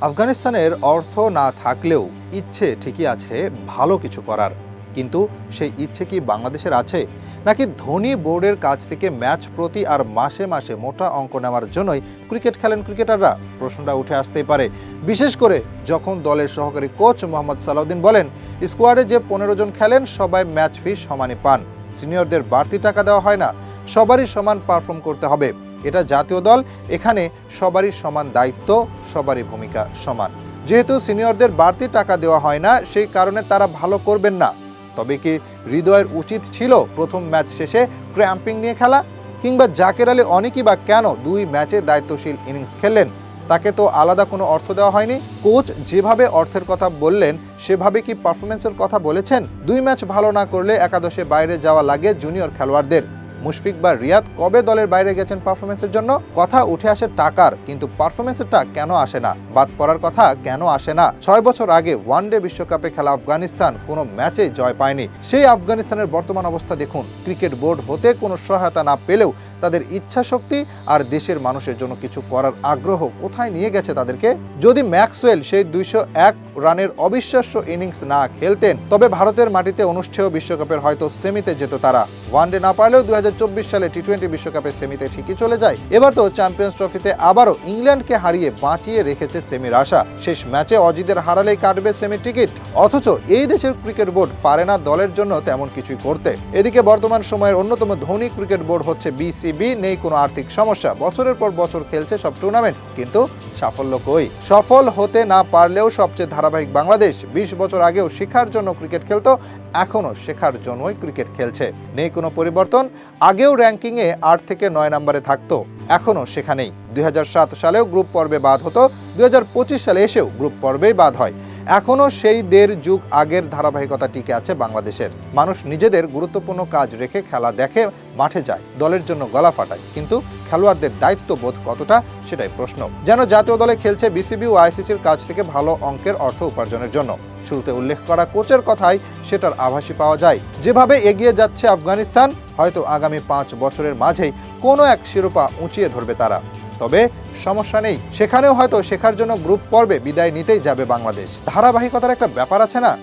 আফগানিস্তানের অর্থ না থাকলেও ইচ্ছে ঠিকই আছে ভালো কিছু করার। কিন্তু সেই ইচ্ছে কি বাংলাদেশের আছে? নাকি ধনী বোর্ডের কাছ থেকে ম্যাচ প্রতি আর মাসে মাসে মোটা অঙ্ক নেওয়ার জন্যই ক্রিকেট খেলেন ক্রিকেটাররা? প্রশ্নটা উঠে আসতেই পারে। বিশেষ করে যখন দলের সহকারী কোচ মোহাম্মদ সালাউদ্দিন বলেন, স্কোয়াডে যে পনেরো জন খেলেন, সবাই ম্যাচ ফি সমানে পান। সিনিয়রদের বাড়তি টাকা দেওয়া হয় না। সবারই সমান পারফর্ম করতে হবে। এটা জাতীয় দল, এখানে সবারই সমান দায়িত্ব, সবারই ভূমিকা সমান। যেহেতু সিনিয়রদের বাড়তি টাকা দেওয়া হয় না, সেই কারণে তারা ভালো করবেন না। তবে কি হৃদয়ের উচিত ছিল প্রথম ম্যাচ শেষে ক্র্যাম্পিং নিয়ে খেলা? কিংবা জাকের আলী অনেকই বা কেন দুই ম্যাচে দায়িত্বশীল ইনিংস খেললেন? তাকে তো আলাদা কোনো অর্থ দেওয়া হয়নি। কোচ যেভাবে অর্থের কথা বললেন, সেভাবে কি পারফরমেন্সের কথা বলেছেন? দুই ম্যাচ ভালো না করলে একাদশে বাইরে যাওয়া লাগে জুনিয়র খেলোয়াড়দের। মুশফিক বা রিয়াদ কবে দলের বাইরে গেছেন পারফরমেন্সের জন্য? কথা উঠে আসে টাকার, কিন্তু পারফরমেন্সটা কেন আসে না? বাদ পড়ার কথা, কেন আসে না? ছয় বছর আগে ওয়ান ডে বিশ্বকাপে খেলা আফগানিস্তান কোনো ম্যাচে জয় পায়নি। সেই আফগানিস্তানের বর্তমান অবস্থা দেখুন। ক্রিকেট বোর্ড হতে কোনো সহায়তা না পেলেও তাদের ইচ্ছা শক্তি আর দেশের মানুষের জন্য কিছু করার আগ্রহ কোথায় নিয়ে গেছে তাদেরকে? যদি ম্যাক্সওয়েল সেই দুইশো এক রানের অবিশ্বাস্য ইনিংস না খেলতেন, তবে ভারতের মাটিতে অনুষ্ঠেয় বিশ্বকাপের হয়তো সেমিতে যেত তারা। ওয়ানডে না পারলেও দুই সালে টি টোয়েন্টি বিশ্বকাপের সেমিতে ঠিকই চলে যায়। এবার তো চ্যাম্পিয়ন্স ট্রফিতে আবারও ইংল্যান্ডকে হারিয়ে বাঁচিয়ে রেখেছে সেমির আশা। শেষ ম্যাচে অজিদের হারালেই কাটবে সেমির টিকিট। অথচ এই দেশের ক্রিকেট বোর্ড পারে না দলের জন্য তেমন কিছুই করতে। এদিকে বর্তমান সময়ের অন্যতম ধনী ক্রিকেট বোর্ড হচ্ছে বিসিবি নেই কোনো আর্থিক সমস্যা। বছরের পর বছর খেলছে সব টুর্নামেন্ট কিন্তু সাফল্য কই? সফল হতে না পারলেও সবচেয়ে ধারাবাহিক বাংলাদেশ। বিশ বছর আগেও শেখার জন্য ক্রিকেট খেলতো, এখনও শেখার জন্যই ক্রিকেট খেলছে। নেই কোনো পরিবর্তন, আগেও র্যাঙ্কিংয়ে আট থেকে নয় নম্বরে থাকতো, এখনও সেখানেই দুই হাজার সাত সালেও গ্রুপ পর্বে বাদ হতো, দুই হাজার পঁচিশ সালে এসেও গ্রুপ পর্বেই বাদ হয়। এখনও সেই দেড় যুগ আগের ধারাবাহিকতা টিকে আছে বাংলাদেশের। মানুষ নিজেদের গুরুত্বপূর্ণ কাজ রেখে খেলা দেখে মাঠে যায়, দলের জন্য গলা ফাটায়। কিন্তু খেলোয়াড়দের দায়িত্ববোধ কতটা সেটাই প্রশ্ন। যেন জাতীয় দলে খেলছে বিসিবি ও আইসিসির কাছ থেকে ভালো অঙ্কের অর্থ উপার্জনের জন্য। শুরুতে উল্লেখ করা কোচের কথাই সেটার আভাসই পাওয়া যায়। যেভাবে এগিয়ে যাচ্ছে আফগানিস্তান, হয়তো আগামী পাঁচ বছরের মাঝেই কোনো এক শিরোপা উঁচিয়ে ধরবে তারা। তবে সমস্যা নেই। সেখানেও হয়তো শেখার জন্য গ্রুপ পর্বে বিদায় নিতেই যাবে বাংলাদেশ। ধারাবাহিকতার একটা ব্যাপার আছে না?